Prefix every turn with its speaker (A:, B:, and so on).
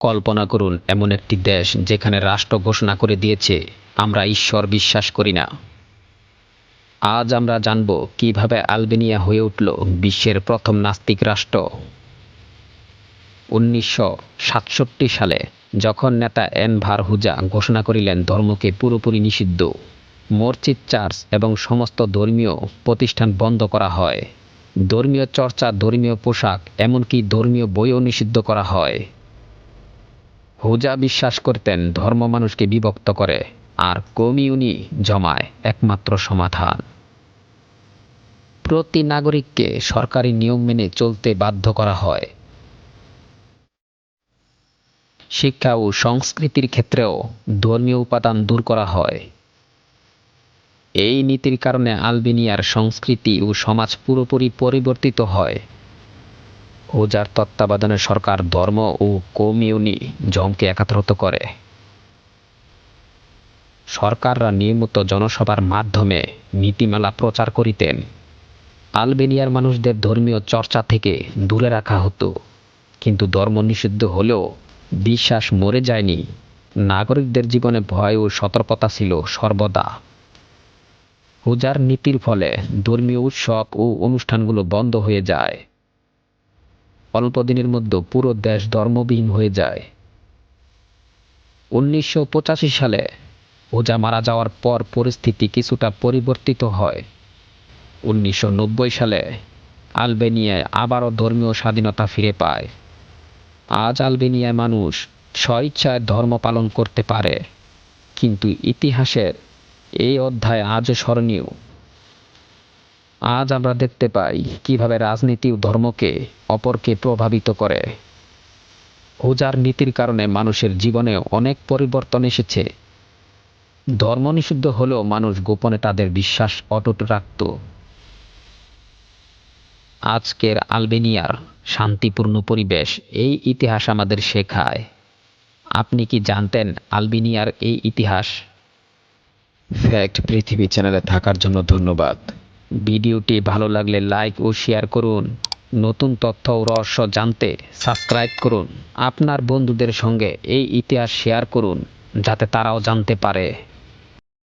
A: কল্পনা করুন, এমন একটি দেশ যেখানে রাষ্ট্র ঘোষণা করে দিয়েছে, আমরা ঈশ্বর বিশ্বাস করি না। আজ আমরা জানব কীভাবে আলবেনিয়া হয়ে উঠল বিশ্বের প্রথম নাস্তিক রাষ্ট্র। উনিশশো সাতষট্টি সালে যখন নেতা এন ভারহুজা ঘোষণা করিলেন ধর্মকে পুরোপুরি নিষিদ্ধ, মসজিদ, চার্চ এবং সমস্ত ধর্মীয় প্রতিষ্ঠান বন্ধ করা হয়। ধর্মীয় চর্চা, ধর্মীয় পোশাক, এমনকি ধর্মীয় বইও নিষিদ্ধ করা হয়। হুজা বিশ্বাস করতেন ধর্ম মানুষকে বিভক্ত করে, আর কমিউনি জমায় একমাত্র সমাধান। প্রতি নাগরিককে সরকারি নিয়ম মেনে চলতে বাধ্য করা হয়। শিক্ষা ও সংস্কৃতির ক্ষেত্রেও ধর্মীয় উপাদান দূর করা হয়। এই নীতির কারণে আলবেনিয়ার সংস্কৃতি ও সমাজ পুরোপুরি পরিবর্তিত হয়। ওজার তত্ত্বাবধানে সরকার ধর্ম ও কমিউনি জমকে একাত্রত করে। সরকাররা নিয়মিত জনসভার মাধ্যমে নীতিমালা প্রচার করিতেন। আলবেনিয়ার মানুষদের ধর্মীয় চর্চা থেকে দূরে রাখা হতো। কিন্তু ধর্ম নিষিদ্ধ হলেও বিশ্বাস মরে যায়নি। নাগরিকদের জীবনে ভয় ও সতর্কতা ছিল সর্বদা। হুজার নীতির ফলে ধর্মীয় উৎসব ও অনুষ্ঠানগুলো বন্ধ হয়ে যায়। অল্প দিনের মধ্যে পুরো দেশ ধর্মবিহীন হয়ে যায়। উনিশশো পঁচাশি সালে ওজা মারা যাওয়ার পর পরিস্থিতি কিছুটা পরিবর্তিত হয়। উনিশশো নব্বই সালে আলবেনিয়ায় আবারও ধর্মীয় স্বাধীনতা ফিরে পায়। আজ আলবেনিয়ায় মানুষ স্বইচ্ছায় ধর্ম পালন করতে পারে, কিন্তু ইতিহাসের এই অধ্যায় আজও স্মরণীয়। আজ আমরা দেখতে পাই কীভাবে রাজনীতি ও ধর্মকে অপরকে প্রভাবিত করে। হুজার নীতির কারণে মানুষের জীবনে অনেক পরিবর্তন এসেছে। ধর্ম নিষিদ্ধ হলেও মানুষ গোপনে তাদের বিশ্বাস অটুট রাখত। আজকের আলবেনিয়ার শান্তিপূর্ণ পরিবেশ এই ইতিহাস আমাদের শেখায়। আপনি কি জানতেন আলবেনিয়ার এই ইতিহাস? ফ্যাক্ট পৃথিবী চ্যানেলে থাকার জন্য ধন্যবাদ। ভিডিওটি ভালো লাগলে লাইক ও শেয়ার করুন। নতুন তথ্য ও রহস্য জানতে সাবস্ক্রাইব করুন। আপনার বন্ধুদের সঙ্গে এই ইতিহাস শেয়ার করুন, যাতে তারাও জানতে পারে।